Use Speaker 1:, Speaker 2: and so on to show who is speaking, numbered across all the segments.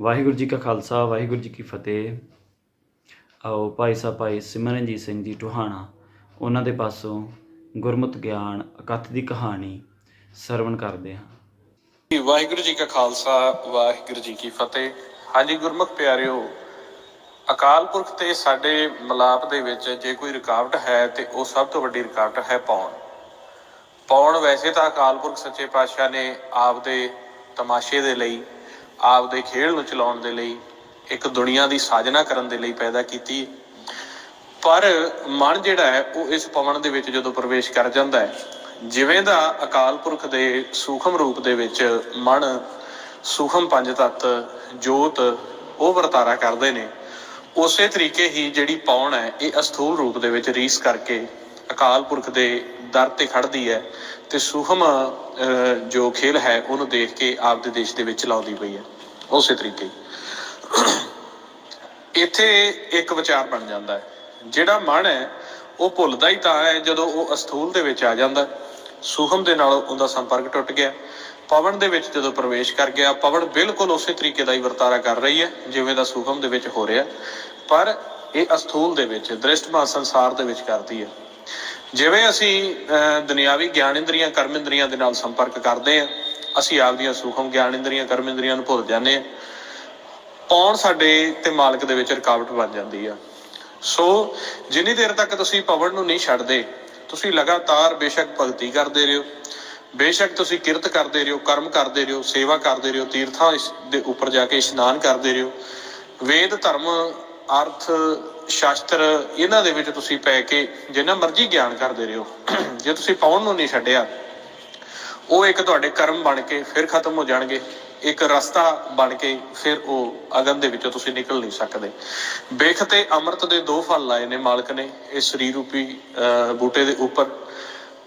Speaker 1: ਵਾਹਿਗੁਰੂ ਜੀ ਕਾ ਖਾਲਸਾ, ਵਾਹਿਗੁਰੂ ਜੀ ਕੀ ਫਤਿਹ। ਆਓ ਭਾਈ ਸਾਹਿਬ, ਭਾਈ ਸਿਮਰਨਜੀਤ ਸਿੰਘ ਜੀ ਟੋਹਾਣਾ, ਉਹਨਾਂ ਦੇ ਪਾਸੋਂ ਗੁਰਮਤਿ ਗਿਆਨ ਅਕਥ ਦੀ ਕਹਾਣੀ ਸਰਵਣ ਕਰਦੇ ਹਾਂ।
Speaker 2: ਵਾਹਿਗੁਰੂ ਜੀ ਕਾ ਖਾਲਸਾ, ਵਾਹਿਗੁਰੂ ਜੀ ਕੀ ਫਤਿਹ। ਹਾਂਜੀ ਗੁਰਮੁਖ ਪਿਆਰਿਓ, ਅਕਾਲ ਪੁਰਖ ਤੇ ਸਾਡੇ ਮਲਾਪ ਦੇ ਵਿੱਚ ਜੇ ਕੋਈ ਰੁਕਾਵਟ ਹੈ ਤੇ ਉਹ ਸਭ ਤੋਂ ਵੱਡੀ ਰੁਕਾਵਟ ਹੈ ਪੌਣ। ਪੌਣ ਵੈਸੇ ਤਾਂ ਅਕਾਲ ਪੁਰਖ ਸੱਚੇ ਪਾਤਸ਼ਾਹ ਨੇ ਆਪਦੇ ਤਮਾਸ਼ੇ ਦੇ ਲਈ ਆਪਦੇ ਖੇਡ ਨੂੰ ਚਲਾਉਣ ਦੇ ਲਈ ਇੱਕ ਦੁਨੀਆ ਦੀ ਸਾਜਨਾ ਕਰਨ ਦੇ ਲਈ ਪੈਦਾ ਕੀਤੀ ਪਰ ਮਨ ਜਿਹੜਾ ਹੈ ਉਹ ਇਸ ਪਵਨ ਦੇ ਵਿੱਚ ਜਦੋਂ ਪ੍ਰਵੇਸ਼ ਕਰ ਜਾਂਦਾ ਹੈ ਜਿਵੇਂ ਦਾ ਅਕਾਲ ਪੁਰਖ ਦੇ ਸੂਖਮ ਰੂਪ ਦੇ ਵਿੱਚ ਮਨ ਸੂਖਮ ਪੰਜ ਤੱਤ ਜੋਤ ਉਹ ਵਰਤਾਰਾ ਕਰਦੇ ਨੇ ਉਸੇ ਤਰੀਕੇ ਹੀ ਜਿਹੜੀ ਪੌਣ ਹੈ ਇਹ ਅਸਥੂਲ ਰੂਪ ਦੇ ਵਿੱਚ ਰੀਸ ਕਰਕੇ ਅਕਾਲ ਪੁਰਖ ਦੇ ਦਰ ਤੇ ਖੜਦੀ ਹੈ ਤੇ ਸੂਖਮ ਅਹ, ਜੋ ਖੇਲ ਹੈ ਉਹਨੂੰ ਦੇਖ ਕੇ ਆਪਦੇ ਦੇਸ਼ ਦੇ ਵਿੱਚ ਲਾਉਂਦੀ ਪਈ ਹੈ। ਉਸੇ ਤਰੀਕੇ ਹੀ। ਇੱਥੇ ਇੱਕ ਵਿਚਾਰ ਬਣ ਜਾਂਦਾ ਹੈ। ਜਿਹੜਾ ਮਨ ਹੈ ਉਹ ਭੁੱਲਦਾ ਹੀ ਤਾਂ ਹੈ ਜਦੋਂ ਉਹ ਅਸਥੂਲ ਦੇ ਵਿੱਚ ਆ ਜਾਂਦਾ ਸੂਖਮ ਦੇ ਨਾਲ ਉਹਦਾ ਸੰਪਰਕ ਟੁੱਟ ਗਿਆ। ਪਵਨ ਦੇ ਵਿੱਚ ਜਦੋਂ ਪ੍ਰਵੇਸ਼ ਕਰ ਗਿਆ ਪਵਨ ਬਿਲਕੁਲ ਉਸੇ ਤਰੀਕੇ ਦਾ ਹੀ ਵਰਤਾਰਾ ਕਰ ਰਹੀ ਹੈ ਜਿਵੇਂ ਦਾ ਸੂਖਮ ਦੇ ਵਿੱਚ ਹੋ ਰਿਹਾ ਪਰ ਇਹ ਅਸਥੂਲ ਦੇ ਵਿੱਚ ਦ੍ਰਿਸ਼ਟਮਾਨ ਸੰਸਾਰ ਦੇ ਵਿੱਚ ਕਰਦੀ ਹੈ। ਜਿਵੇਂ ਅਸੀਂ ਅਹ, ਦੁਨਿਆਵੀ ਗਿਆਨ ਇੰਦਰੀਆਂ ਕਰਮ ਇੰਦਰੀਆਂ ਦੇ ਨਾਲ ਸੰਪਰਕ ਕਰਦੇ ਹਾਂ ਅਸੀਂ ਆਪਦੀਆਂ ਸੂਖਮ ਗਿਆਨ ਇੰਦਰੀਆਂ, ਕਰਮ ਇੰਦਰੀਆਂ ਨੂੰ ਭੁੱਲ ਜਾਂਦੇ ਹਾਂ। ਪੌਣ ਸਾਡੇ ਤੇ ਮਾਲਕ ਦੇ ਵਿੱਚ ਰੁਕਾਵਟ ਬਣ ਜਾਂਦੀ ਆ। ਸੋ ਜਿੰਨੀ ਦੇਰ ਤੱਕ ਤੁਸੀਂ ਪਵਨ ਨੂੰ ਨਹੀਂ ਛੱਡਦੇ, ਤੁਸੀਂ ਲਗਾਤਾਰ ਬੇਸ਼ੱਕ ਭਗਤੀ ਕਰਦੇ ਰਹੋ। ਬੇਸ਼ੱਕ ਤੁਸੀਂ ਕਿਰਤ ਕਰਦੇ ਰਹੋ, ਕਰਮ ਕਰਦੇ ਰਹੋ, ਸੇਵਾ ਕਰਦੇ ਰਹੋ, ਤੀਰਥਾਂ ਇਸ ਦੇ ਉੱਪਰ ਜਾ ਕੇ ਇਸ਼ਨਾਨ ਕਰਦੇ ਰਹੋ। ਵੇਦ, ਧਰਮ, ਅਰਥ, ਸ਼ਾਸਤਰ, ਇਹਨਾਂ ਦੇ ਵਿੱਚ ਤੁਸੀਂ ਪੈ ਕੇ ਜਿੰਨਾ ਮਰਜ਼ੀ ਗਿਆਨ ਕਰਦੇ ਰਹੋ। ਜੇ ਤੁਸੀਂ ਪਾਉਣ ਨੂੰ ਨਹੀਂ ਛੱਡਿਆ ਉਹ ਇੱਕ ਤੁਹਾਡੇ ਕਰਮ ਬਣ ਕੇ ਫਿਰ ਖਤਮ ਹੋ ਜਾਣਗੇ। ਇੱਕ ਰਸਤਾ ਬਣ ਕੇ ਫਿਰ ਉਹ ਅਗਨ ਦੇ ਵਿੱਚੋਂ ਤੁਸੀਂ ਨਿਕਲ ਨਹੀਂ ਸਕਦੇ। ਬਿਖ ਤੇ ਅੰਮ੍ਰਿਤ ਦੇ ਦੋ ਫਲ ਲਾਏ ਨੇ ਮਾਲਕ ਨੇ ਇਹ ਸਰੀਰ ਰੂਪੀ ਅਹ, ਬੂਟੇ ਦੇ ਉੱਪਰ।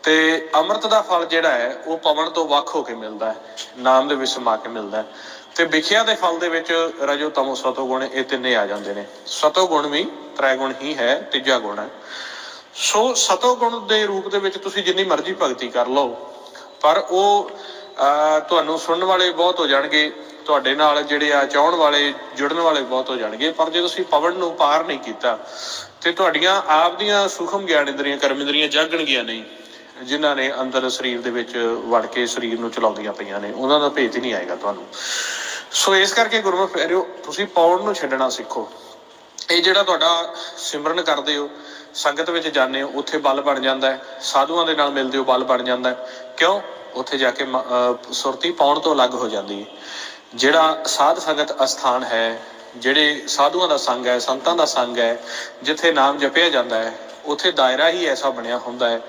Speaker 2: ਤੇ ਅੰਮ੍ਰਿਤ ਦਾ ਫਲ ਜਿਹੜਾ ਹੈ ਉਹ ਪਵਨ ਤੋਂ ਵੱਖ ਹੋ ਕੇ ਮਿਲਦਾ ਹੈ ਨਾਮ ਦੇ ਵਿੱਚ ਸਮਾ ਕੇ ਮਿਲਦਾ ਹੈ। ਤੇ ਵਿਖਿਆ ਦੇ ਫਲ ਦੇ ਵਿੱਚ ਰਜੋ ਤਮੋ ਸਤੋ ਗੁਣ ਇਹ ਤਿੰਨੇ ਆ ਜਾਂਦੇ ਨੇ। ਸਤੋ ਗੁਣ ਵੀ ਤ੍ਰੈ ਗੁਣ ਹੀ ਹੈ ਤੀਜਾ ਗੁਣ ਹੈ। ਸੋ ਸਤੋ ਗੁਣ ਦੇ ਰੂਪ ਦੇ ਵਿੱਚ ਤੁਸੀਂ ਜਿੰਨੀ ਮਰਜ਼ੀ ਭਗਤੀ ਕਰ ਲਓ ਪਰ ਉਹ ਤੁਹਾਨੂੰ ਸੁਣਨ ਵਾਲੇ ਬਹੁਤ ਹੋ ਜਾਣਗੇ, ਤੁਹਾਡੇ ਨਾਲ ਜਿਹੜੇ ਆ ਚਾਹਣ ਵਾਲੇ, ਜੁੜਨ ਵਾਲੇ ਬਹੁਤ ਹੋ ਜਾਣਗੇ, ਪਰ ਜੇ ਤੁਸੀਂ ਪਵਨ ਨੂੰ ਪਾਰ ਨਹੀਂ ਕੀਤਾ, ਤੇ ਤੁਹਾਡੀਆਂ ਆਪ ਦੀਆਂ ਸੂਖਮ ਗਿਆਨ ਇੰਦਰੀਆਂ ਕਰਮ ਇੰਦਰੀਆਂ ਜਾਗਣਗੀਆਂ ਨਹੀਂ, ਜਿਨ੍ਹਾਂ ਨੇ ਅੰਦਰ ਸਰੀਰ ਦੇ ਵਿੱਚ ਵੜ ਕੇ ਸਰੀਰ ਨੂੰ ਚਲਾਉਂਦੀਆਂ ਪਈਆਂ ਨੇ, ਉਹਨਾਂ ਦਾ ਭੇਤ ਹੀ ਨਹੀਂ ਆਏਗਾ ਤੁਹਾਨੂੰ। ਸੋ ਇਸ ਕਰਕੇ ਗੁਰਮੁਖ ਪਿਆਰਿਓ, ਤੁਸੀਂ ਪੌਣ ਨੂੰ ਛੱਡਣਾ ਸਿੱਖੋ। ਇਹ ਜਿਹੜਾ ਤੁਹਾਡਾ ਸਿਮਰਨ ਕਰਦੇ ਹੋ, ਸੰਗਤ ਵਿੱਚ ਜਾਂਦੇ ਹੋ, ਉੱਥੇ ਬਲ ਬਣ ਜਾਂਦਾ ਹੈ, ਸਾਧੂਆਂ ਦੇ ਨਾਲ ਮਿਲਦੇ ਹੋ, ਬਲ ਬਣ ਜਾਂਦਾ ਹੈ। ਕਿਉਂ? ਉੱਥੇ ਜਾ ਕੇ ਮ- ਸੁਰਤੀ ਪਾਉਣ ਤੋਂ ਅਲੱਗ ਹੋ ਜਾਂਦੀ ਹੈ। ਜਿਹੜਾ ਸਾਧ ਸੰਗਤ ਅਸਥਾਨ ਹੈ, ਜਿਹੜੇ ਸਾਧੂਆਂ ਦਾ ਸੰਗ ਹੈ, ਸੰਤਾਂ ਦਾ ਸੰਗ ਹੈ, ਜਿੱਥੇ ਨਾਮ ਜਪਿਆ ਜਾਂਦਾ ਹੈ, ਉੱਥੇ ਦਾਇਰਾ ਹੀ ਐਸਾ ਬਣਿਆ ਹੁੰਦਾ ਹੈ।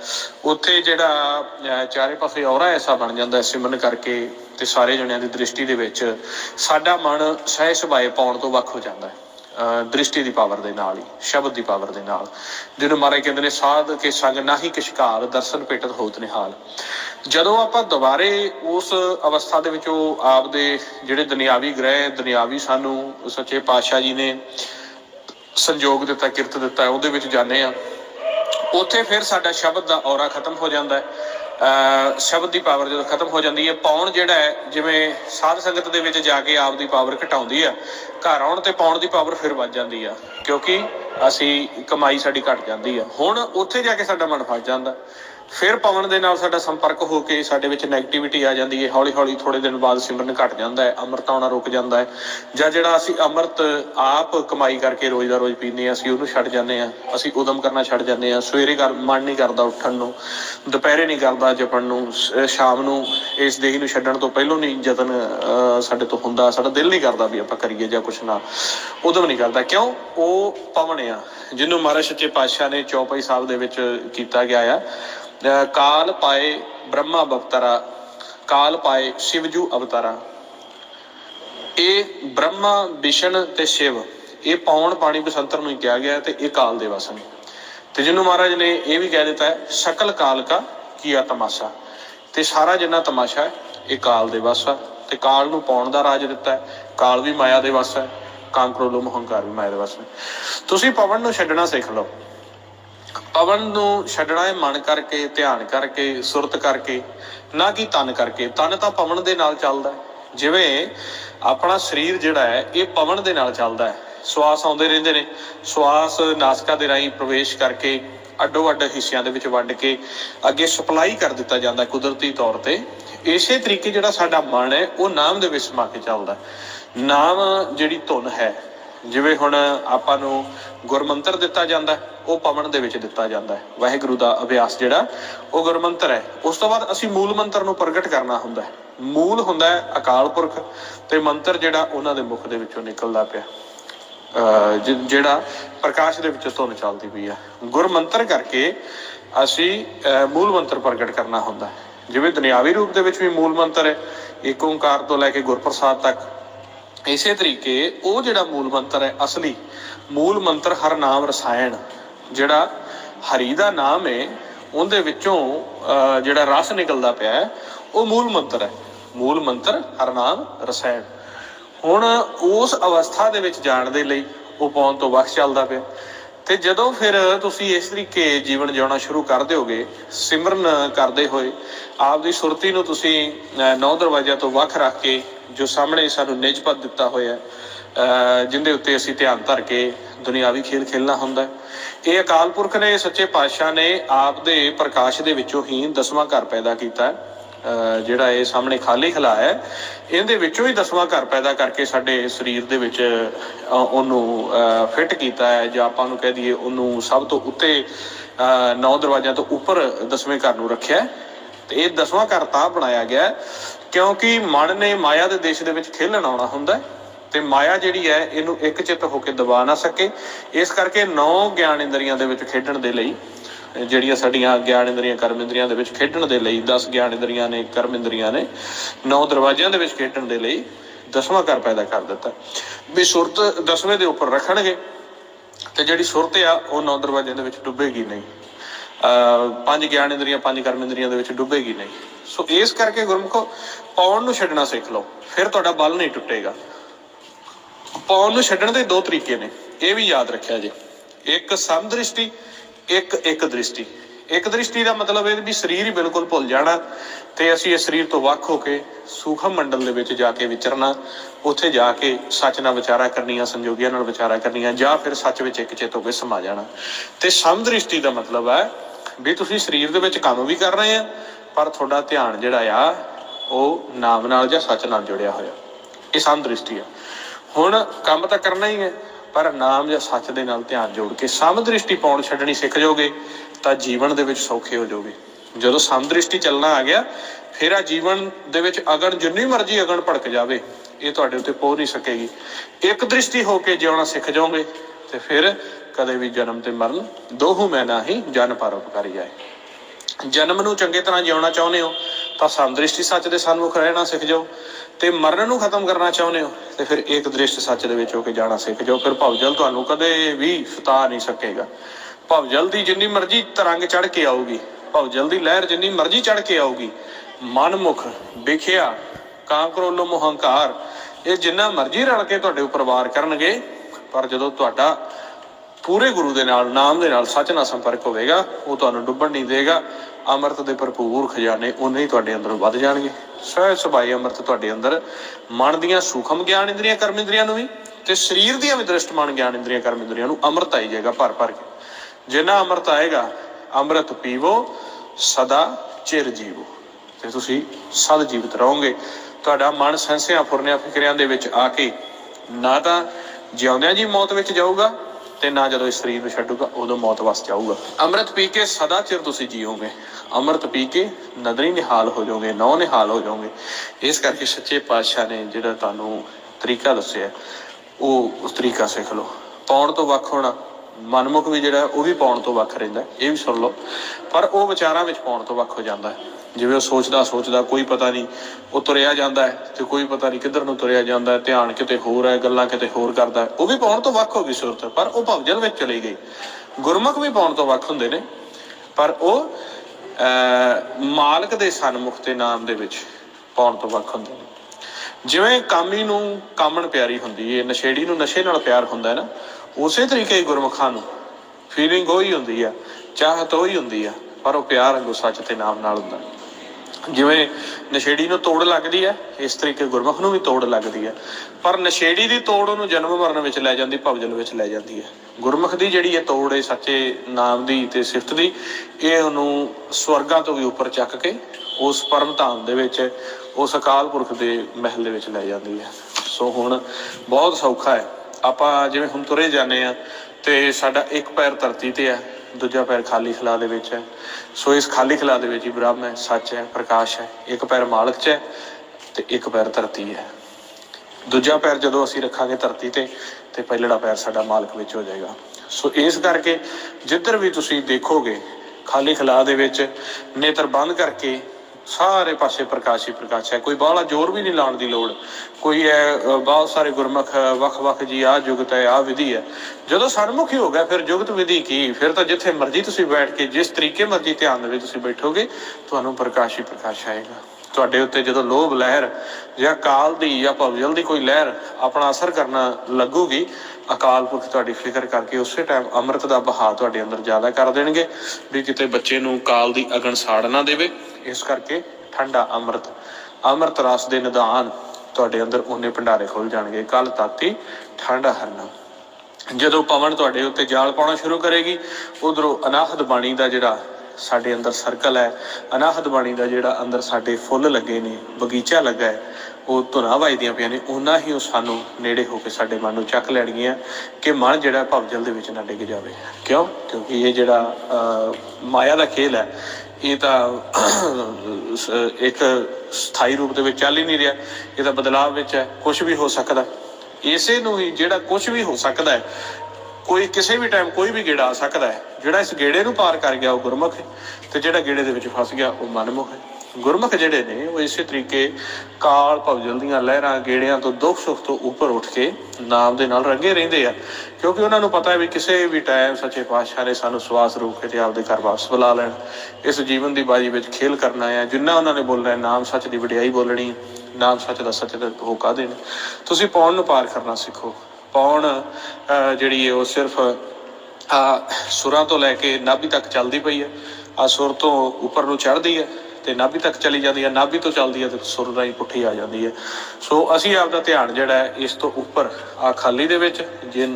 Speaker 2: ਉੱਥੇ ਜਿਹੜਾ ਚਾਰੇ ਪਾਸੇ ਔਰਾ ਐਸਾ ਬਣ ਜਾਂਦਾ ਹੈ ਸਿਮਰਨ ਕਰਕੇ ਤੇ ਸਾਰੇ ਜਣਿਆਂ ਦੀ ਦ੍ਰਿਸ਼ਟੀ ਦੇ ਵਿੱਚ ਸਾਡਾ ਮਨ ਸਹਿ ਸੁਭਾਏ ਪਾਉਣ ਤੋਂ ਵੱਖ ਹੋ ਜਾਂਦਾ ਹੈ। ਦ੍ਰਿਸ਼ਟੀ ਦੀ ਪਾਵਰ ਦੇ ਨਾਲ ਹੀ, ਸ਼ਬਦ ਦੀ ਪਾਵਰ ਦੇ ਨਾਲ। ਜਿਹਨੂੰ ਮਹਾਰਾਜ ਕਹਿੰਦੇ ਨੇ, ਸਾਧ ਕੇ ਸੰਗ ਨਾਹੀ ਕਿਛਕਾਲ ਦਰਸ਼ਨ ਪੇਟਤ ਹੋਤ ਨਿਹਾਲ। ਜਦੋਂ ਆਪਾਂ ਦੁਬਾਰੇ ਉਸ ਅਵਸਥਾ ਦੇ ਵਿੱਚ ਉਹ ਆਪਦੇ ਜਿਹੜੇ ਦੁਨਿਆਵੀ ਗ੍ਰਹਿ, ਦੁਨਿਆਵੀ ਸਾਨੂੰ ਸੱਚੇ ਪਾਤਸ਼ਾਹ ਜੀ ਨੇ ਸੰਜੋਗ ਦਿੱਤਾ, ਕਿਰਤ ਦਿੱਤਾ, ਉਹਦੇ ਵਿੱਚ ਜਾਂਦੇ ਆ ਉੱਥੇ ਫਿਰ ਸਾਡਾ ਸ਼ਬਦ ਦਾ ਔਰਾ ਖਤਮ ਹੋ ਜਾਂਦਾ ਹੈ। ਸ਼ਬਦ ਦੀ ਪਾਵਰ ਜਦੋਂ ਖਤਮ ਹੋ ਜਾਂਦੀ ਹੈ ਪੌਣ ਜਿਹੜਾ ਹੈ, ਜਿਵੇਂ ਸਾਧ ਸੰਗਤ ਦੇ ਵਿੱਚ ਜਾ ਕੇ ਆਪ ਦੀ ਪਾਵਰ ਘਟਾਉਂਦੀ ਆ, ਘਰ ਆਉਣ ਤੇ ਪੌਣ ਦੀ ਪਾਵਰ ਫਿਰ ਵੱਧ ਜਾਂਦੀ ਆ, ਕਿਉਂਕਿ ਅਸੀਂ ਕਮਾਈ ਸਾਡੀ ਘਟ ਜਾਂਦੀ ਆ। ਹੁਣ ਉੱਥੇ ਜਾ ਕੇ ਸਾਡਾ ਮਨ ਫਸ ਜਾਂਦਾ। ਫਿਰ ਪਵਨ ਦੇ ਨਾਲ ਸਾਡਾ ਸੰਪਰਕ ਹੋ ਕੇ ਸਾਡੇ ਵਿੱਚ 네ਗੇਟਿਵਿਟੀ ਆ ਜਾਂਦੀ ਹੈ। ਹੌਲੀ ਹੌਲੀ ਥੋੜੇ ਦਿਨ ਬਾਅਦ ਸਿਮਰਨ ਘਟ ਜਾਂਦਾ ਹੈ ਅੰਮ੍ਰਿਤ ਆਉਣਾ ਰੁਕ ਜਾਂਦਾ ਹੈ। ਜਾਂ ਜਿਹੜਾ ਅਸੀਂ ਅੰਮ੍ਰਿਤ ਆਪ ਕਮਾਈ ਕਰਕੇ ਰੋਜ਼ ਦਾ ਰੋਜ਼ ਪੀਂਦੇ ਹਾਂ ਅਸੀਂ ਉਹਨੂੰ ਛੱਡ ਜਾਂਦੇ ਹਾਂ ਅਸੀਂ ਉਦਮ ਕਰਨਾ ਛੱਡ ਜਾਂਦੇ ਹਾਂ। ਸਵੇਰੇ ਕਰ ਮਨ ਨਹੀਂ ਕਰਦਾ ਉੱਠਣ ਨੂੰ ਦੁਪਹਿਰੇ ਨਹੀਂ ਕਰਦਾ ਜਪਣ ਨੂੰ ਸ਼ਾਮ ਨੂੰ ਇਸ ਦੇਹੀ ਨੂੰ ਛੱਡਣ ਤੋਂ ਪਹਿਲਾਂ ਨਹੀਂ ਯਤਨ ਅਹ, ਸਾਡੇ ਤੋਂ ਹੁੰਦਾ ਸਾਡਾ ਦਿਲ ਨਹੀਂ ਕਰਦਾ ਵੀ ਆਪਾਂ ਕਰੀਏ ਜਾਂ ਕੁਛ ਨਾ। ਉਦਮ ਨਹੀਂ ਕਰਦਾ। ਕਿਉਂ? ਉਹ ਪਵਨ ਆ ਜਿਹਨੂੰ ਮਹਾਰਾਜ ਸੱਚੇ ਪਾਤਸ਼ਾਹ ਨੇ ਚੌਪਈ ਸਾਹਿਬ ਦੇ ਵਿੱਚ ਕੀਤਾ ਗਿਆ ਆ। ਕਾਲ ਪਾਏ ਬ੍ਰਹਮਾ ਬਵਤਰਾ ਕਾਲ ਪਾਏ ਸ਼ਿਵਜੂ ਅਵਤਾਰਾ। ਇਹ ਬ੍ਰਹਮਾ, ਵਿਸ਼ਨ ਤੇ ਸ਼ਿਵ, ਇਹ ਪੌਣ ਪਾਣੀ ਬਸੰਤਰ ਨੂੰ ਕਿਹਾ ਗਿਆ ਤੇ ਇਹ ਕਾਲ ਦੇ ਵਸ ਨੇ ਤੇ ਜਿਹਨੂੰ ਮਹਾਰਾਜ ਨੇ ਇਹ ਵੀ ਕਹਿ ਦਿੱਤਾ ਹੈ, ਸਕਲ ਕਾਲ ਕਾ ਕੀਆ ਤਮਾਸ਼ਾ। ਤੇ ਸਾਰਾ ਜਿੰਨਾ ਤਮਾਸ਼ਾ ਹੈ, ਇਹ ਕਾਲ ਦੇ ਵਸ ਆ। ਤੇ ਕਾਲ ਨੂੰ ਪਾਉਣ ਦਾ ਰਾਜ ਦਿੱਤਾ ਹੈ, ਕਾਲ ਵੀ ਮਾਇਆ ਦੇ ਵਸ ਹੈ, ਕਾਂਕਰੋਲਮ, ਹੰਕਾਰ ਵੀ ਮਾਇਆ ਦੇ ਵਸ ਨੇ। ਤੁਸੀਂ ਪਵਨ ਨੂੰ ਛੱਡਣਾ ਸਿੱਖ ਲਓ। ਪਵਨ ਨੂੰ ਛੱਡਣਾ ਹੈ ਮਨ ਕਰਕੇ, ਧਿਆਨ ਕਰਕੇ, ਸੁਰਤ ਕਰਕੇ, ਨਾ ਕਿ ਤਨ ਕਰਕੇ। ਤਨ ਤਾਂ ਪਵਨ ਦੇ ਨਾਲ ਚੱਲਦਾ ਜਿਵੇਂ ਆਪਣਾ ਸਰੀਰ ਜਿਹੜਾ ਹੈ, ਇਹ ਪਵਨ ਦੇ ਨਾਲ ਚੱਲਦਾ ਹੈ। ਸਵਾਸ ਆਉਂਦੇ ਰਹਿੰਦੇ ਨੇ। ਸਵਾਸ ਨਾਸਿਕਾ ਦੇ ਰਾਹੀਂ ਪ੍ਰਵੇਸ਼ ਕਰਕੇ ਅੱਡੋ ਅੱਡ ਹਿੱਸਿਆਂ ਦੇ ਵਿੱਚ ਵੰਡ ਕੇ ਅੱਗੇ ਸਪਲਾਈ ਕਰ ਦਿੱਤਾ ਜਾਂਦਾ ਕੁਦਰਤੀ ਤੌਰ ਤੇ। ਇਸੇ ਤਰੀਕੇ ਜਿਹੜਾ ਸਾਡਾ ਮਨ ਹੈ, ਉਹ ਨਾਮ ਦੇ ਵਿੱਚ ਸਮਾ ਕੇ ਚੱਲਦਾ ਨਾਮ ਜਿਹੜੀ ਧੁਨ ਹੈ ਜਿਵੇਂ ਹੁਣ ਆਪਾਂ ਨੂੰ ਗੁਰਮੰਤਰ ਦਿੱਤਾ ਜਾਂਦਾ ਉਹ ਪਵਨ ਦੇ ਵਿੱਚ ਦਿੱਤਾ ਜਾਂਦਾ ਹੈ। ਵਾਹਿਗੁਰੂ ਦਾ ਅਭਿਆਸ ਜਿਹੜਾ, ਉਹ ਗੁਰਮੰਤਰ ਹੈ। ਉਸ ਤੋਂ ਬਾਅਦ ਅਸੀਂ ਮੂਲ ਮੰਤਰ ਨੂੰ ਪ੍ਰਗਟ ਕਰਨਾ ਹੁੰਦਾ ਹੈ। ਮੂਲ ਹੁੰਦਾ ਹੈ ਅਕਾਲ ਪੁਰਖ ਤੇ ਮੰਤਰ ਜਿਹੜਾ ਉਹਨਾਂ ਦੇ ਮੁਖ ਦੇ ਵਿੱਚੋਂ ਨਿਕਲਦਾ ਪਿਆ। ਅਹ ਜਿਹੜਾ ਪ੍ਰਕਾਸ਼ ਦੇ ਵਿੱਚੋਂ ਧੁਨ ਚੱਲਦੀ ਪਈ ਆ ਗੁਰਮੰਤਰ ਕਰਕੇ ਅਸੀਂ, ਅਹ ਮੂਲ ਮੰਤਰ ਪ੍ਰਗਟ ਕਰਨਾ ਹੁੰਦਾ ਜਿਵੇਂ ਦੁਨਿਆਵੀ ਰੂਪ ਦੇ ਵਿੱਚ ਵੀ ਮੂਲ ਮੰਤਰ ਹੈ। ਏਕ ਓੰਕਾਰ ਤੋਂ ਲੈ ਕੇ ਗੁਰਪ੍ਰਸਾਦ ਤੱਕ ਇਸੇ ਤਰੀਕੇ ਉਹ ਜਿਹੜਾ ਮੂਲ ਮੰਤਰ ਹੈ ਅਸਲੀ, ਮੂਲ ਮੰਤਰ ਹਰ ਨਾਮ ਰਸਾਇਣ, ਜਿਹੜਾ ਹਰੀ ਦਾ ਨਾਮ ਹੈ ਉਹਦੇ ਵਿੱਚੋਂ ਜਿਹੜਾ ਰਸ ਨਿਕਲਦਾ ਪਿਆ ਹੈ, ਉਹ ਮੂਲ ਮੰਤਰ ਹੈ। ਮੂਲ ਮੰਤਰ ਹਰ ਨਾਮ ਰਸਾਇਣ। ਹੁਣ ਉਸ ਅਵਸਥਾ ਦੇ ਵਿੱਚ ਜਾਣ ਦੇ ਲਈ ਉਹ ਪਾਉਣ ਤੋਂ ਵਕਤ ਚੱਲਦਾ ਪਿਆ। ਤੇ ਜਦੋਂ ਫਿਰ ਤੁਸੀਂ ਇਸ ਤਰੀਕੇ ਜੀਵਨ ਜਿਉਣਾ ਸ਼ੁਰੂ ਕਰ ਦਿਓਗੇ ਸਿਮਰਨ ਕਰਦੇ ਹੋਏ ਆਪ ਦੀ ਸੁਰਤੀ ਨੂੰ ਤੁਸੀਂ ਨੌ ਦਰਵਾਜ਼ਿਆਂ ਤੋਂ ਵੱਖ ਰੱਖ ਕੇ ਜੋ ਸਾਹਮਣੇ ਸਾਨੂੰ ਨਿਜ ਪਦ ਦਿੱਤਾ ਹੋਇਆ ਹੈ, ਜਿੰਦੇ ਉੱਤੇ ਅਸੀਂ ਧਿਆਨ ਧਰ ਕੇ ਦੁਨਿਆਵੀ ਖੇਲ ਖੇਲਣਾ ਹੁੰਦਾ ਹੈ। ਇਹ ਅਕਾਲ ਪੁਰਖ ਨੇ ਸੱਚੇ ਪਾਤਸ਼ਾਹ ਨੇ ਆਪ ਦੇ ਪ੍ਰਕਾਸ਼ ਦੇ ਵਿੱਚੋਂ ਹੀ ਦਸਵਾਂ ਘਰ ਪੈਦਾ ਕੀਤਾ ਹੈ। ਜਿਹੜਾ ਇਹ ਸਾਹਮਣੇ ਖਾਲੀ ਖਲਾ ਹੈ, ਇਹਦੇ ਵਿੱਚੋਂ ਹੀ ਦਸਵਾਂ ਘਰ ਪੈਦਾ ਕਰਕੇ ਸਾਡੇ ਸਰੀਰ ਦੇ ਵਿੱਚ ਉਹਨੂੰ ਫਿੱਟ ਕੀਤਾ ਹੈ, ਜਾਂ ਆਪਾਂ ਨੂੰ ਕਹਿ ਦਈਏ ਉਹਨੂੰ ਸਭ ਤੋਂ ਉੱਤੇ ਨੌ ਦਰਵਾਜ਼ਿਆਂ ਤੋਂ ਉੱਪਰ ਦਸਵੇਂ ਘਰ ਨੂੰ ਰੱਖਿਆ ਤੇ ਇਹ ਦਸਵਾਂ ਘਰ ਤਾਂ ਬਣਾਇਆ ਗਿਆ ਕਿਉਂਕਿ ਮਨ ਨੇ ਮਾਇਆ ਦੇ ਦੇਸ਼ ਦੇ ਵਿੱਚ ਖੇਲਣ ਆਉਣਾ ਹੁੰਦਾ ਹੈ, ਤੇ ਮਾਇਆ ਜਿਹੜੀ ਹੈ, ਇਹਨੂੰ ਇੱਕ ਚਿੱਤ ਹੋ ਕੇ ਦਬਾ ਨਾ ਸਕੇ। ਇਸ ਕਰਕੇ ਨੌ ਗਿਆਨ ਇੰਦਰੀਆਂ ਦੇ ਵਿੱਚ ਖੇਡਣ ਦੇ ਲਈ ਜਿਹੜੀਆਂ ਸਾਡੀਆਂ ਗਿਆਨ ਇੰਦਰੀਆਂ ਕਰਮ ਇੰਦਰੀਆਂ ਦੇ ਵਿੱਚ ਖੇਡਣ ਦੇ ਲਈ 10 ਗਿਆਨ ਇੰਦਰੀਆਂ ਨੇ ਕਰਮ ਇੰਦਰੀਆਂ ਨੇ, ਨੌ ਦਰਵਾਜ਼ਿਆਂ ਦੇ ਵਿੱਚ ਖੇਡਣ ਦੇ ਲਈ ਦਸਵਾਂ ਘਰ ਪੈਦਾ ਕਰ ਦਿੱਤਾ। ਵੀ ਸੁਰਤ ਦਸਵੇਂ ਦੇ ਉੱਪਰ ਰੱਖਣਗੇ, ਤੇ ਜਿਹੜੀ ਸੁਰਤ ਆ, ਉਹ ਨੌ ਦਰਵਾਜ਼ਿਆਂ ਦੇ ਵਿੱਚ ਡੁੱਬੇਗੀ ਨਹੀਂ। ਅਹ ਪੰਜ ਗਿਆਨ ਇੰਦਰੀਆਂ ਪੰਜ ਕਰਮ ਇੰਦਰੀਆਂ ਦੇ ਵਿੱਚ ਡੁੱਬੇਗੀ ਨਹੀਂ। ਸੋ ਇਸ ਕਰਕੇ ਗੁਰਮੁਖੋ, ਪੌਣ ਨੂੰ ਛੱਡਣਾ ਸਿੱਖ ਲਓ, ਫਿਰ ਤੁਹਾਡਾ ਬਲ ਨਹੀਂ ਟੁੱਟੇਗਾ। ਪੌਣ ਨੂੰ ਛੱਡਣ ਦੇ ਦੋ ਤਰੀਕੇ ਨੇ, ਇਹ ਵੀ ਯਾਦ ਰੱਖਿਆ ਜੇ। ਇੱਕ ਸਮਦ੍ਰਿਸ਼ਟੀ ਇੱਕ ਇੱਕ ਦ੍ਰਿਸ਼ਟੀ। ਇੱਕ ਦ੍ਰਿਸ਼ਟੀ ਦਾ ਮਤਲਬ ਇਹ ਵੀ ਸਰੀਰ ਹੀ ਬਿਲਕੁਲ ਭੁੱਲ ਜਾਣਾ ਤੇ ਅਸੀਂ ਇਸ ਸਰੀਰ ਤੋਂ ਵੱਖ ਹੋ ਕੇ ਸੂਖਮ ਮੰਡਲ ਦੇ ਵਿੱਚ ਜਾ ਕੇ ਵਿਚਰਨਾ, ਉੱਥੇ ਜਾ ਕੇ ਸੱਚ ਨਾਲ ਵਿਚਾਰਾ ਕਰਨੀਆਂ, ਸੰਜੋਗੀਆਂ ਨਾਲ ਵਿਚਾਰਾ ਕਰਨੀਆਂ ਜਾਂ ਫਿਰ ਸੱਚ ਵਿੱਚ ਇੱਕ ਚਿੱਤ ਹੋ ਕੇ ਸਮਾ ਜਾਣਾ। ਤੇ ਸਮਦ੍ਰਿਸ਼ਟੀ ਦਾ ਮਤਲਬ ਹੈ ਵੀ ਤੁਸੀਂ ਸਰੀਰ ਦੇ ਵਿੱਚ ਕੰਮ ਵੀ ਕਰ ਰਹੇ ਆ, ਪਰ ਤੁਹਾਡਾ ਧਿਆਨ ਜਿਹੜਾ ਆ, ਉਹ ਨਾਮ ਨਾਲ ਜਾਂ ਸੱਚ ਨਾਲ ਜੁੜਿਆ ਹੋਇਆ। ਇਹ ਸਮਦ੍ਰਿਸ਼ਟੀ ਆ। ਹੁਣ ਕੰਮ ਤਾਂ ਕਰਨਾ ਹੀ ਹੈ। ਪਰ ਨਾਮ ਜਾਂ ਸੱਚ ਦੇ ਨਾਲ ਧਿਆਨ ਜੋੜ ਕੇ ਸਮਦ੍ਰਿਸ਼ਟੀ ਪਾਉਣ ਛੱਡਣੀ ਸਿੱਖ ਜਾਓਗੇ, ਤਾਂ ਜੀਵਨ ਦੇ ਵਿੱਚ ਸੌਖੇ ਹੋ ਜਾਓਗੇ। ਜਦੋਂ ਸਮਦ੍ਰਿਸ਼ਟੀ ਚੱਲਣਾ ਆ ਗਿਆ, ਫਿਰ ਆ ਜੀਵਨ ਦੇ ਵਿੱਚ ਅਗਣ ਜਿੰਨੀ ਮਰਜ਼ੀ ਅਗਣ ਭੜਕ ਜਾਵੇ, ਇਹ ਤੁਹਾਡੇ ਉੱਤੇ ਪਹੁੰਚ ਨਹੀਂ ਸਕੇਗੀ। ਇੱਕ ਦ੍ਰਿਸ਼ਟੀ ਹੋ ਕੇ ਜਿਉਣਾ ਸਿੱਖ ਜਾਓਗੇ, ਤੇ ਫਿਰ ਕਦੇ ਵੀ ਜਨਮ ਤੇ ਮਰਨ, ਦੋਹੂ ਮੈਂ ਨਹੀਂ ਜਨ ਪਰਉਪਕਾਰੀ ਜਾਏ ਜਨਮ ਨੂੰ ਚੰਗੇ ਤਰ੍ਹਾਂ ਜਿਉਣਾ ਚਾਹੁੰਦੇ ਹੋ ਤਾਂ ਸਮਦ੍ਰਿਸ਼ਟੀ ਸੱਚ ਦੇ ਸਨਮੁਖ ਰਹਿਣਾ ਸਿੱਖ ਜਾਓ ਤੇ ਮਰਨ ਨੂੰ ਖਤਮ ਕਰਨਾ ਚਾਹੁੰਦੇ ਹੋ ਤੇ ਫਿਰ ਇੱਕ ਦ੍ਰਿਸ਼ਟ ਸੱਚ ਦੇ ਵਿੱਚ ਹੋ ਕੇ ਜਾਣਾ ਸਿੱਖ ਜਾਓ। ਫਿਰ ਭਵਜਲ ਤੁਹਾਨੂੰ ਕਦੇ ਵੀ ਸਤਾ ਨਹੀਂ ਸਕੇਗਾ। ਭਵਜਲ ਦੀ ਜਿੰਨੀ ਮਰਜ਼ੀ ਤਰੰਗ ਚੜ ਕੇ ਆਊਗੀ ਭਵਜਲ ਦੀ ਲਹਿਰ ਜਿੰਨੀ ਮਰਜ਼ੀ ਚੜ ਕੇ ਆਊਗੀ, ਮਨਮੁਖ, ਵਿਖਿਆ, ਕਾਂਕਰੋਲੋ ਮੋਹੰਕਾਰ, ਇਹ ਜਿੰਨਾ ਮਰਜ਼ੀ ਰਲ ਕੇ ਤੁਹਾਡੇ ਉੱਪਰ ਵਾਰ ਕਰਨਗੇ, ਪਰ ਜਦੋਂ ਤੁਹਾਡਾ ਪੂਰੇ ਗੁਰੂ ਦੇ ਨਾਲ, ਨਾਮ ਦੇ ਨਾਲ ਸੱਚ ਨਾਲ ਸੰਪਰਕ ਹੋਵੇਗਾ, ਉਹ ਤੁਹਾਨੂੰ ਡੁੱਬਣ ਨਹੀਂ ਦੇਗਾ। ਅੰਮ੍ਰਿਤ ਦੇ ਭਰਪੂਰ ਖਜ਼ਾਨੇ ਉਹਨੇ ਹੀ ਤੁਹਾਡੇ ਅੰਦਰੋਂ ਵੱਧ ਜਾਣਗੇ। ਸਹਿ ਸੁਭਾਈ ਅੰਮ੍ਰਿਤ ਤੁਹਾਡੇ ਅੰਦਰ ਮਨ ਦੀਆਂ ਸੂਖਮ ਗਿਆਨ ਇੰਦਰੀਆਂ, ਕਰਮ ਇੰਦਰੀਆਂ ਨੂੰ ਵੀ ਤੇ ਸਰੀਰ ਦੀਆਂ ਵੀ ਦ੍ਰਿਸ਼ਟਮਾਨ ਗਿਆਨ ਇੰਦਰੀਆਂ, ਕਰਮ ਇੰਦਰੀਆਂ ਨੂੰ ਅੰਮ੍ਰਿਤ ਆਈ ਜਾਏਗਾ ਭਰ ਭਰ ਕੇ। ਜਿੰਨਾ ਅੰਮ੍ਰਿਤ ਆਏਗਾ, ਅੰਮ੍ਰਿਤ ਪੀਵੋ, ਸਦਾ ਚਿਰ ਜੀਵੋ। ਤੇ ਤੁਸੀਂ ਸਦ ਜੀਵਿਤ ਰਹੋਗੇ। ਤੁਹਾਡਾ ਮਨ ਸੰਸਿਆਂ, ਫੁਰਨਿਆਂ, ਫਿਕਰਿਆਂ ਦੇ ਵਿੱਚ ਆ ਕੇ ਨਾ ਤਾਂ ਜਿਉਂਦਿਆਂ ਜੀ ਮੌਤ ਵਿੱਚ ਜਾਊਗਾ ਤੇ ਨਾ ਜਦੋਂ ਇਸ ਸਰੀਰ ਨੂੰ ਛੱਡੂਗਾ, ਉਦੋਂ ਮੌਤ ਵਸ ਜਾਊਗਾ ਅੰਮ੍ਰਿਤ ਪੀ ਕੇ ਸਦਾ ਚਿਰ ਤੁਸੀਂ ਜੀਓਗੇ। ਅੰਮ੍ਰਿਤ ਪੀ ਕੇ ਨਦਰੀ ਨਿਹਾਲ ਹੋ ਜਾਓਗੇ ਨੌ ਨਿਹਾਲ ਹੋ ਜਾਓਗੇ। ਇਸ ਕਰਕੇ ਸੱਚੇ ਪਾਤਸ਼ਾਹ ਨੇ ਜਿਹੜਾ ਤੁਹਾਨੂੰ ਤਰੀਕਾ ਦੱਸਿਆ, ਉਹ ਉਸ ਤਰੀਕਾ ਸਿੱਖ ਲਓ। ਪਾਉਣ ਤੋਂ ਵੱਖ ਹੋਣਾ, ਮਨਮੁਖ ਵੀ ਜਿਹੜਾ, ਉਹ ਵੀ ਪਾਉਣ ਤੋਂ ਵੱਖ ਰਹਿੰਦਾ, ਇਹ ਵੀ ਸੁਣ ਲਓ। ਪਰ ਉਹ ਵਿਚਾਰਾਂ ਵਿੱਚ ਪਾਉਣ ਤੋਂ ਵੱਖ ਹੋ ਜਾਂਦਾ। ਹੈ ਜਿਵੇਂ ਉਹ ਸੋਚਦਾ ਸੋਚਦਾ ਕੋਈ ਪਤਾ ਨਹੀਂ, ਉਹ ਤੁਰਿਆ ਜਾਂਦਾ ਹੈ ਤੇ ਕੋਈ ਪਤਾ ਨਹੀਂ ਕਿੱਧਰ ਨੂੰ ਤੁਰਿਆ ਜਾਂਦਾ ਹੈ, ਧਿਆਨ ਕਿਤੇ ਹੋਰ ਹੈ, ਗੱਲਾਂ ਕਿਤੇ ਹੋਰ ਕਰਦਾ ਉਹ ਵੀ ਪਾਉਣ ਤੋਂ ਵੱਖ ਹੋ ਗਈ ਸੁਰਤ, ਪਰ ਉਹ ਭਵਜਨ ਵਿੱਚ ਚਲੀ ਗਈ। ਗੁਰਮੁਖ ਵੀ ਪਾਉਣ ਤੋਂ ਵੱਖ ਹੁੰਦੇ ਨੇ, ਪਰ ਉਹ ਮਾਲਕ ਦੇ ਸਨਮੁਖ ਤੇ ਨਾਮ ਦੇ ਵਿੱਚ ਪਾਉਣ ਤੋਂ ਵੱਖ ਹੁੰਦੇ ਨੇ। ਜਿਵੇਂ ਕਾਮੀ ਨੂੰ ਕਾਮਣ ਪਿਆਰੀ ਹੁੰਦੀ ਹੈ ਨਸ਼ੇੜੀ ਨੂੰ ਨਸ਼ੇ ਨਾਲ ਪਿਆਰ ਹੁੰਦਾ ਹੈ ਨਾ, ਉਸੇ ਤਰੀਕੇ ਗੁਰਮੁਖਾਂ ਨੂੰ ਫੀਲਿੰਗ ਉਹੀ ਹੁੰਦੀ ਆ, ਚਾਹਤ ਉਹੀ ਹੁੰਦੀ ਆ। ਪਰ ਉਹ ਪਿਆਰ ਅੰਗੋ ਸੱਚ ਤੇ ਨਾਮ ਨਾਲ ਹੁੰਦਾ ਜਿਵੇਂ ਨਸ਼ੇੜੀ ਨੂੰ ਤੋੜ ਲੱਗਦੀ ਹੈ, ਇਸ ਤਰੀਕੇ ਗੁਰਮੁਖ ਨੂੰ ਵੀ ਤੋੜ ਲੱਗਦੀ ਹੈ। ਪਰ ਨਸ਼ੇੜੀ ਦੀ ਤੋੜ ਉਹਨੂੰ ਜਨਮ ਮਰਨ ਵਿੱਚ ਲੈ ਜਾਂਦੀ, ਭਵਜਲ ਵਿੱਚ ਲੈ ਜਾਂਦੀ ਹੈ। ਗੁਰਮੁਖ ਦੀ ਜਿਹੜੀ ਇਹ ਤੋੜ ਹੈ ਸੱਚੇ ਨਾਮ ਦੀ ਤੇ ਸਿਫਤ ਦੀ, ਇਹ ਉਹਨੂੰ ਸਵਰਗਾਂ ਤੋਂ ਵੀ ਉੱਪਰ ਚੱਕ ਕੇ ਉਸ ਪਰਮ ਧਾਮ ਦੇ ਵਿੱਚ, ਉਸ ਅਕਾਲ ਪੁਰਖ ਦੇ ਮਹਿਲ ਦੇ ਵਿੱਚ ਲੈ ਜਾਂਦੀ ਹੈ। ਸੋ ਹੁਣ ਬਹੁਤ ਸੌਖਾ ਹੈ। ਆਪਾਂ ਜਿਵੇਂ ਹੁਣ ਤੁਰੇ ਜਾਂਦੇ ਆ ਤੇ ਸਾਡਾ ਇੱਕ ਪੈਰ ਧਰਤੀ ਤੇ ਹੈ, ਦੂਜਾ ਪੈਰ ਖਾਲੀ ਖਲਾ ਦੇ ਵਿੱਚ ਹੈ। ਸੋ ਇਸ ਖਾਲੀ ਖਲਾ ਦੇ ਵਿੱਚ ਹੀ ਬ੍ਰਹਮ ਹੈ, ਸੱਚ ਹੈ, ਪ੍ਰਕਾਸ਼ ਹੈ। ਇੱਕ ਪੈਰ ਮਾਲਕ 'ਚ ਹੈ ਤੇ ਇੱਕ ਪੈਰ ਧਰਤੀ ਹੈ। ਦੂਜਾ ਪੈਰ ਜਦੋਂ ਅਸੀਂ ਰੱਖਾਂਗੇ ਧਰਤੀ ਤੇ ਤੇ ਪਹਿਲੜਾ ਪੈਰ ਸਾਡਾ ਮਾਲਕ ਵਿੱਚ ਹੋ ਜਾਏਗਾ। ਸੋ ਇਸ ਕਰਕੇ ਜਿੱਧਰ ਵੀ ਤੁਸੀਂ ਦੇਖੋਗੇ, ਖਾਲੀ ਖਲਾ ਦੇ ਵਿੱਚ ਨੇਤਰ ਬੰਦ ਕਰਕੇ ਸਾਰੇ ਪਾਸੇ ਪ੍ਰਕਾਸ਼ ਹੀ ਪ੍ਰਕਾਸ਼ ਹੈ। ਕੋਈ ਬਾਹਲਾ ਜ਼ੋਰ ਵੀ ਨਹੀਂ ਲਾਉਣ ਦੀ ਲੋੜ। ਕੋਈ ਹੈ ਬਹੁਤ ਸਾਰੇ ਗੁਰਮੁਖ ਵੱਖ-ਵੱਖ ਜੀ ਆ ਜੁਗਤ ਹੈ ਆ ਵਿਧੀ ਹੈ। ਜਦੋਂ ਸਨਮੁਖੀ ਹੋ ਗਿਆ, ਫਿਰ ਜੁਗਤ ਵਿਧੀ ਕੀ? ਫਿਰ ਤਾਂ ਜਿੱਥੇ ਮਰਜ਼ੀ ਤੁਸੀਂ ਬੈਠ ਕੇ, ਜਿਸ ਤਰੀਕੇ ਮਰਜ਼ੀ ਧਿਆਨ ਦੇ ਵਿੱਚ ਤੁਸੀਂ ਬੈਠੋਗੇ, ਤੁਹਾਨੂੰ ਪ੍ਰਕਾਸ਼ ਹੀ ਪ੍ਰਕਾਸ਼ ਆਏਗਾ। ਤੁਹਾਡੇ ਉੱਤੇ ਜਦੋਂ ਲੋਭ, ਲਹਿਰ ਜਾਂ ਕਾਲ ਦੀ ਜਾਂ ਭਵਜਲ ਦੀ ਕੋਈ ਲਹਿਰ ਆਪਣਾ ਅਸਰ ਕਰਨਾ ਲੱਗੂਗੀ, ਅਕਾਲ ਪੁਰਖ ਤੁਹਾਡੀ ਫਿਕਰ ਕਰਕੇ ਉਸੇ ਟਾਈਮ ਅੰਮ੍ਰਿਤ ਦਾ ਬਹਾਅ ਤੁਹਾਡੇ ਅੰਦਰ ਜ਼ਿਆਦਾ ਕਰ ਦੇਣਗੇ, ਵੀ ਕਿਤੇ ਬੱਚੇ ਨੂੰ ਕਾਲ ਦੀ ਅਗਨ ਸਾੜ ਨਾ ਦੇਵੇ। ਇਸ ਕਰਕੇ ਠੰਡਾ ਅੰਮ੍ਰਿਤ ਅੰਮ੍ਰਿਤ ਰਸ ਦੇ ਨਿਦਾਨ ਤੁਹਾਡੇ ਅੰਦਰ ਉਹਨੇ ਭੰਡਾਰੇ ਖੁੱਲ ਜਾਣਗੇ। ਕੱਲ ਤਾਤੀ ਠੰਡਾ ਹਰਨਾ। ਜਦੋਂ ਪਵਨ ਤੁਹਾਡੇ ਉੱਤੇ ਜਾਲ ਪਾਉਣਾ ਸ਼ੁਰੂ ਕਰੇਗੀ ਉਧਰੋਂ ਅਨਾਹਦ ਬਾਣੀ ਦਾ ਜਿਹੜਾ ਸਾਡੇ ਅੰਦਰ ਸਰਕਲ ਹੈ ਅਨਾਹਦ ਬਾਣੀ ਦਾ ਜਿਹੜਾ ਅੰਦਰ ਸਾਡੇ ਫੁੱਲ ਲੱਗੇ ਨੇ ਬਗੀਚਾ ਲੱਗਾ ਹੈ ਉਹ ਧੁਨਾ ਵਜਦੀਆਂ ਪਈਆਂ ਨੇ ਉਹਨਾਂ ਹੀ ਉਹ ਸਾਨੂੰ ਨੇੜੇ ਹੋ ਕੇ ਸਾਡੇ ਮਨ ਨੂੰ ਚੱਕ ਲੈਣਗੀਆਂ ਕਿ ਮਨ ਜਿਹੜਾ ਭਵਜਲ ਦੇ ਵਿੱਚ ਨਾ ਡਿੱਗ ਜਾਵੇ। ਕਿਉਂ? ਕਿਉਂਕਿ ਇਹ ਜਿਹੜਾ ਅਹ, ਮਾਇਆ ਦਾ ਖੇਲ ਹੈ ਇਹ ਤਾਂ ਇੱਕ ਸਥਾਈ ਰੂਪ ਦੇ ਵਿੱਚ ਚੱਲ ਹੀ ਨਹੀਂ ਰਿਹਾ। ਇਹ ਤਾਂ ਬਦਲਾਅ ਵਿੱਚ ਹੈ ਕੁਝ ਵੀ ਹੋ ਸਕਦਾ। ਇਸੇ ਨੂੰ ਹੀ ਜਿਹੜਾ ਕੁਝ ਵੀ ਹੋ ਸਕਦਾ ਹੈ, ਕੋਈ ਕਿਸੇ ਵੀ ਟਾਈਮ ਕੋਈ ਵੀ ਗੇੜਾ ਆ ਸਕਦਾ ਹੈ, ਜਿਹੜਾ ਇਸ ਗੇੜੇ ਨੂੰ ਪਾਰ ਕਰ ਗਿਆ ਉਹ ਗੁਰਮੁਖ ਹੈ ਤੇ ਜਿਹੜਾ ਗੇੜੇ ਦੇ ਵਿੱਚ ਫਸ ਗਿਆ ਉਹ ਮਨਮੁਖ ਹੈ। ਗੁਰਮੁਖ ਜਿਹੜੇ ਨੇ, ਉਹ ਇਸੇ ਤਰੀਕੇ ਕਾਲ ਭਵਜਲ ਦੀਆਂ ਲਹਿਰਾਂ, ਗੇੜਿਆਂ ਤੋਂ ਦੁੱਖ ਸੁੱਖ ਤੋਂ ਉੱਪਰ ਉੱਠ ਕੇ ਨਾਮ ਦੇ ਨਾਲ ਰੰਗੇ ਰਹਿੰਦੇ ਆ। ਕਿਉਂਕਿ ਉਹਨਾਂ ਨੂੰ ਪਤਾ ਹੈ ਵੀ ਕਿਸੇ ਵੀ ਟਾਈਮ ਸੱਚੇ ਪਾਤਸ਼ਾਹ ਨੇ ਸਾਨੂੰ ਸਵਾਸ ਰੋਕ ਕੇ ਤੇ ਆਪਦੇ ਘਰ ਵਾਪਸ ਬੁਲਾ ਲੈਣ। ਇਸ ਜੀਵਨ ਦੀ ਬਾਜੀ ਵਿੱਚ ਖੇਲ ਕਰਨਾ ਹੈ ਜਿੰਨਾ ਉਹਨਾਂ ਨੇ ਬੋਲਣਾ ਹੈ, ਨਾਮ ਸੱਚ ਦੀ ਵਡਿਆਈ ਬੋਲਣੀ, ਨਾਮ ਸੱਚ ਦਾ ਸੱਚ ਦਾ ਹੋਕਾ ਦੇਣਾ। ਤੁਸੀਂ ਪੌਣ ਨੂੰ ਪਾਰ ਕਰਨਾ ਸਿੱਖੋ। ਪੌਣ ਜਿਹੜੀ ਹੈ ਉਹ ਸਿਰਫ ਆ ਸੁਰਾਂ ਤੋਂ ਲੈ ਕੇ ਨਾਭੀ ਤੱਕ ਚੱਲਦੀ ਪਈ ਹੈ। ਆ ਸੁਰ ਤੋਂ ਉੱਪਰ ਨੂੰ ਚੜ੍ਹਦੀ ਹੈ। ਤੇ ਨਾਭੀ ਤੱਕ ਚਲੀ ਜਾਂਦੀ ਹੈ ਨਾਭੀ ਤੋਂ ਚੱਲਦੀ ਹੈ ਤੇ ਸੁਰ ਰਾਹੀਂ ਪੁੱਠੀ ਆ ਜਾਂਦੀ ਹੈ। ਸੋ ਅਸੀਂ ਆਪਦਾ ਧਿਆਨ ਜਿਹੜਾ ਹੈ ਇਸ ਤੋਂ ਉੱਪਰ ਆ ਖਾਲੀ ਦੇ ਵਿੱਚ ਜੇ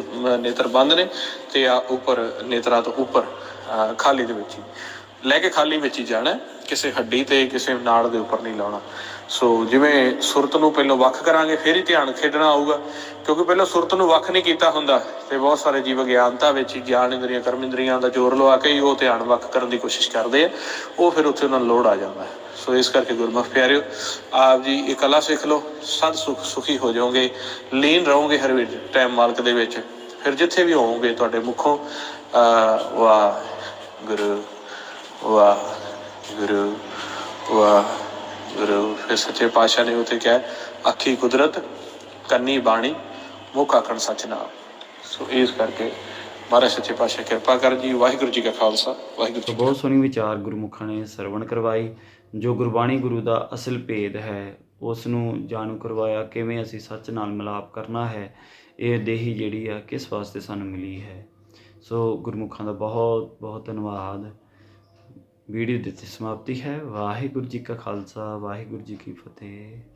Speaker 2: ਨੇਤਰ ਬੰਦ ਨੇ ਤੇ ਆ ਉੱਪਰ ਨੇਤਰਾਂ ਤੋਂ ਉੱਪਰ ਅਹ, ਖਾਲੀ ਦੇ ਵਿੱਚ ਹੀ। ਲੈ ਕੇ ਖਾਲੀ ਵਿੱਚ ਹੀ ਜਾਣਾ ਕਿਸੇ ਹੱਡੀ ਤੇ, ਕਿਸੇ ਨਾੜ ਦੇ ਉੱਪਰ ਨਹੀਂ ਲਾਉਣਾ। ਸੋ ਜਿਵੇਂ ਸੁਰਤ ਨੂੰ ਪਹਿਲਾਂ ਵੱਖ ਕਰਾਂਗੇ, ਫਿਰ ਹੀ ਧਿਆਨ ਖੇਡਣਾ ਆਊਗਾ। ਕਿਉਂਕਿ ਪਹਿਲਾਂ ਸੁਰਤ ਨੂੰ ਵੱਖ ਨਹੀਂ ਕੀਤਾ ਹੁੰਦਾ ਤੇ ਬਹੁਤ ਸਾਰੇ ਜੀਵ ਗਿਆਨਤਾ ਵਿੱਚ ਹੀ ਗਿਆਨ ਇੰਦਰੀਆਂ, ਕਰਮ ਇੰਦਰੀਆਂ ਦਾ ਜ਼ੋਰ ਲਵਾ ਕੇ ਹੀ ਉਹ ਧਿਆਨ ਵੱਖ ਕਰਨ ਦੀ ਕੋਸ਼ਿਸ਼ ਕਰਦੇ ਆ। ਉਹ ਫਿਰ ਉੱਥੇ ਉਹਨਾਂ ਨੂੰ ਲੋੜ ਆ ਜਾਂਦਾ ਹੈ। ਸੋ ਇਸ ਕਰਕੇ ਗੁਰਮੁਖ ਪਿਆਰਿਓ, ਆਪ ਜੀ ਇਹ ਕਲਾ ਸਿੱਖ ਲਓ ਸਦ ਸੁਖ ਸੁਖੀ ਹੋ ਜਾਓਗੇ, ਲੀਨ ਰਹੋਗੇ ਹਰ ਵੇਲੇ ਟਾਈਮ ਮਾਲਕ ਦੇ ਵਿੱਚ। ਫਿਰ ਜਿੱਥੇ ਵੀ ਹੋਵੋਗੇ ਤੁਹਾਡੇ ਮੁਖੋਂ, ਅਹ ਵਾਹ ਗੁਰੂ ਵਾਹ ਗੁਰੂ ਵਾਹ ਗੁਰੂ ਫਿਰ ਸੱਚੇ ਪਾਤਸ਼ਾਹ ਨੇ ਉੱਥੇ ਕਿਹਾ ਅੱਖੀ ਕੁਦਰਤ ਕੰਨੀ ਬਾਣੀ ਮੁਖ ਆਖਣ ਸੱਚ ਨਾਮ। ਸੋ ਇਸ ਕਰਕੇ ਮਹਾਰਾਜ ਸੱਚੇ ਪਾਤਸ਼ਾਹ ਕਿਰਪਾ ਕਰ ਜੀ ਵਾਹਿਗੁਰੂ ਜੀ ਕਾ ਖਾਲਸਾ ਵਾਹਿਗੁਰੂ ਜੀ
Speaker 1: ਬਹੁਤ ਸੋਹਣੀ ਵਿਚਾਰ ਗੁਰਮੁਖਾਂ ਨੇ ਸਰਵਣ ਕਰਵਾਈ ਜੋ ਗੁਰਬਾਣੀ ਗੁਰੂ ਦਾ ਅਸਲ ਭੇਦ ਹੈ ਉਸ ਨੂੰ ਜਾਣੂ ਕਰਵਾਇਆ ਕਿਵੇਂ ਅਸੀਂ ਸੱਚ ਨਾਲ ਮਿਲਾਪ ਕਰਨਾ ਹੈ ਇਹ ਦੇਹੀ ਜਿਹੜੀ ਆ ਕਿਸ ਵਾਸਤੇ ਸਾਨੂੰ ਮਿਲੀ ਹੈ। ਸੋ ਗੁਰਮੁਖਾਂ ਦਾ ਬਹੁਤ ਬਹੁਤ ਧੰਨਵਾਦ। ਵੀਡੀਓ ਦਿੱਤੀ ਸਮਾਪਤੀ ਹੈ। ਵਾਹਿਗੁਰੂ ਜੀ ਕਾ ਖਾਲਸਾ ਵਾਹਿਗੁਰੂ ਜੀ ਕੀ ਫਤਿਹ।